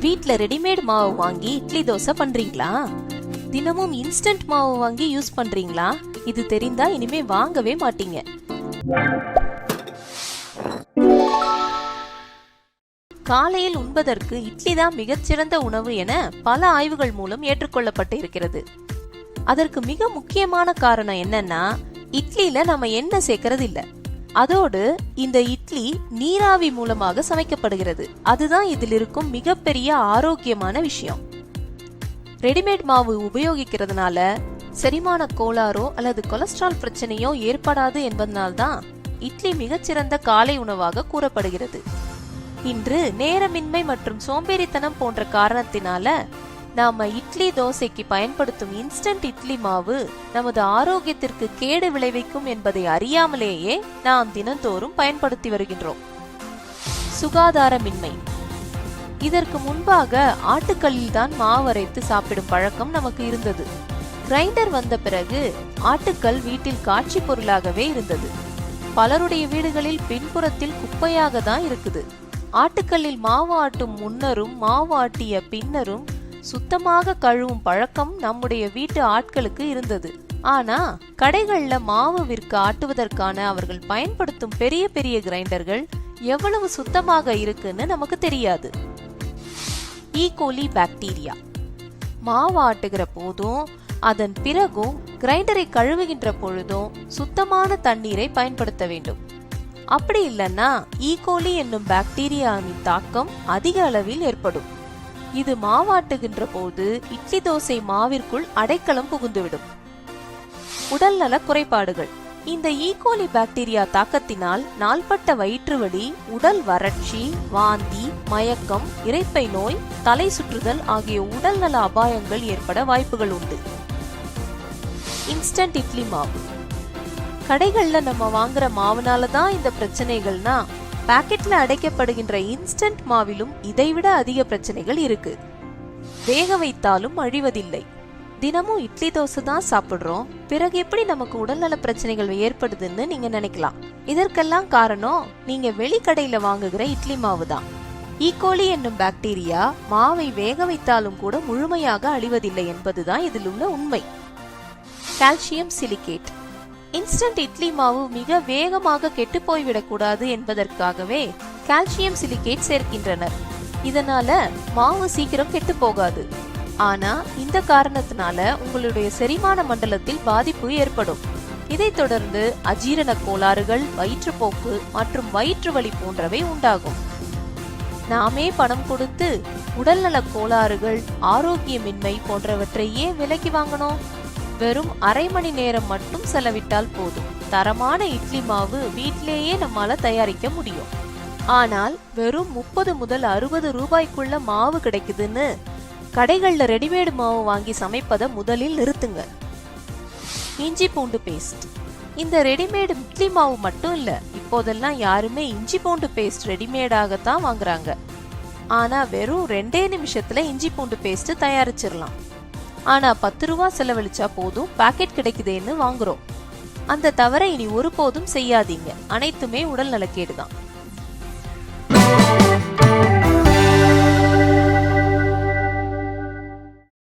வீட்ல ரெடிமேட் மாவு வாங்கி இட்லி தோசை பண்றீங்களா? தினமும் இன்ஸ்டன்ட் மாவு வாங்கி யூஸ் பண்றீங்களா? இது தெரிந்தா இனிமே வாங்கவே மாட்டீங்க. காலையில் உண்பதற்கு இட்லி தான் மிகச்சிறந்த உணவு என பல ஆய்வுகள் மூலம் ஏற்றுக்கொள்ளப்பட்டு இருக்கிறது. அதற்கு மிக முக்கியமான காரணம் என்னன்னா இட்லியில நம்ம எண்ணெய் சேர்க்கறது இல்லை அதோடு இந்த இட்லி நீராவி மூலமாக சமைக்கப்படுகிறது. அதுதான் இதில் இருக்கும் மிகப்பெரிய ஆரோக்கியமான விஷயம். ரெடிமேட் மாவு உபயோகிக்கிறதுனால செரிமான கோளாறோ அல்லது கொலஸ்ட்ரால் பிரச்சனையோ ஏற்படாது என்பதனால்தான் இட்லி மிகச்சிறந்த காலை உணவாக கூறப்படுகிறது. இன்று நேரமின்மை மற்றும் சோம்பேறித்தனம் போன்ற காரணத்தினால நாம இட்லி தோசைக்கு பயன்படுத்தும் இன்ஸ்டன்ட் இட்லி மாவு நமது ஆரோக்கியத்திற்கு கேடு விளைவிக்கும் என்பதை அறியாமலேயே நாம் தினந்தோறும் பயன்படுத்தி வருகின்றோம். சுகாதாரமின்மை. இதற்கு முன்பாக ஆட்டுக்கல்லில் தான் மாவரைத்து சாப்பிடும் பழக்கம் நமக்கு இருந்தது. கிரைண்டர் வந்த பிறகு ஆட்டுக்கல் வீட்டில் காட்சி பொருளாகவே இருந்தது. பலருடைய வீடுகளில் பின்புறத்தில் குப்பையாக தான் இருக்குது. ஆட்டுக்கல்லில் மாவு ஆட்டும் முன்னரும் மாவு ஆட்டிய பின்னரும் சுத்தமாக கழுவும் பழக்கம் நம்முடைய வீட்டு ஆட்களுக்கு இருந்தது. ஆனா கடைகள்ல மாவு விற்க ஆட்டுவதற்கான அவர்கள் பயன்படுத்தும் பெரிய பெரிய கிரைண்டர்கள் எவ்வளவு சுத்தமாக இருக்குன்னு நமக்கு தெரியாது. E. ஈகோலி பாக்டீரியா மாவு ஆட்டுகிற போதும் அதன் பிறகும் கிரைண்டரை கழுவுகின்ற பொழுதும் சுத்தமான தண்ணீரை பயன்படுத்த வேண்டும். அப்படி இல்லைன்னா ஈகோலி e. என்னும் பாக்டீரியாவின் தாக்கம் அதிக அளவில் ஏற்படும். இது மாவாட்டுகின்ற போது இட்லி தோசை மாவிற்குள் அடைக்கலம் புகுந்துவிடும். உடல்நல குறைபாடுகள். இந்த e. ஈகோலி பாக்டீரியா தாக்கத்தினால் நாள்பட்ட வயிற்று வலி உடல் வறட்சி வாந்தி மயக்கம் இறைப்பை நோய் தலை சுற்றுதல் ஆகிய உடல்நல அபாயங்கள் ஏற்பட வாய்ப்புகள் உண்டு. இன்ஸ்டன்ட் இட்லி மாவு. கடைகள்ல நம்ம வாங்குற மாவுனால தான் இந்த பிரச்சனைகள்னா பாக்கெட்ல அடைக்கப்படுகின்ற இன்ஸ்டன்ட் மாவிலும் இதைவிட அதிக பிரச்சனைகள் இருக்கு. வேக வைத்தாலும் அழிவதில்லை. தினமும் இட்லி தோசை தான் சாப்பிடுறோம். பிறகு எப்படி நமக்கு உடல்நல பிரச்சனைகள் ஏற்படுதுன்னு நீங்க நினைக்கலாம். இதற்கெல்லாம் காரணம் நீங்க வெளிக்கடையில வாங்குகிற இட்லி மாவு தான். E. ஈகோலி என்னும் பாக்டீரியா மாவை வேக வைத்தாலும் கூட முழுமையாக அழிவதில்லை என்பதுதான் இதில் உள்ள உண்மை. Calcium silicate. இன்ஸ்டன்ட் இட்லி மாவு மிக வேகமாக கெட்டு போய்விடக்கூடாது என்பதற்காகவே கால்சியம் சிலிகேட் சேர்க்கின்றனர். இதனால மாவு சீக்கிரம் கெட்டு போகாது ஆனா இந்த காரணத்தினால உங்களுடைய செரிமான மண்டலத்தில் பாதிப்பு ஏற்படும். இதைத் தொடர்ந்து அஜீரண கோளாறுகள் வயிற்றுப்போக்கு மற்றும் வயிற்று வலி போன்றவை உண்டாகும். நாமே பணம் கொடுத்து உடல்நலக் கோளாறுகள் ஆரோக்கியமின்மை போன்றவற்றை ஏன் விலைக்கு வாங்கணும். வெறும் அரை மணி நேரம் மட்டும் செலவிட்டால் போதும். தரமான இட்லி மாவு வீட்டிலேயே நம்மால தயாரிக்க முடியும். ஆனால் வெறும் முப்பது முதல் அறுபது ரூபாய்க்குள்ள மாவு கிடைக்குதுன்னு கடைகளில் ரெடிமேடு மாவு வாங்கி சமைப்பதை முதலில் நிறுத்துங்க. இஞ்சி பூண்டு பேஸ்ட். இந்த ரெடிமேடு இட்லி மாவு மட்டும் இல்ல இப்போதெல்லாம் யாருமே இஞ்சி பூண்டு பேஸ்ட் ரெடிமேடாகத்தான் வாங்குறாங்க. ஆனா வெறும் ரெண்டே நிமிஷத்துல இஞ்சி பூண்டு பேஸ்ட் தயாரிச்சிடலாம் ஆனா பத்து ரூபா செலவழிச்சா போதும் பாக்கெட் கிடைக்குதேன்னு வாங்குறோம். அந்த தவறை இனி ஒருபோதும் செய்யாதீங்க. அனைத்துமே உடல் நலக்கேடுதான்.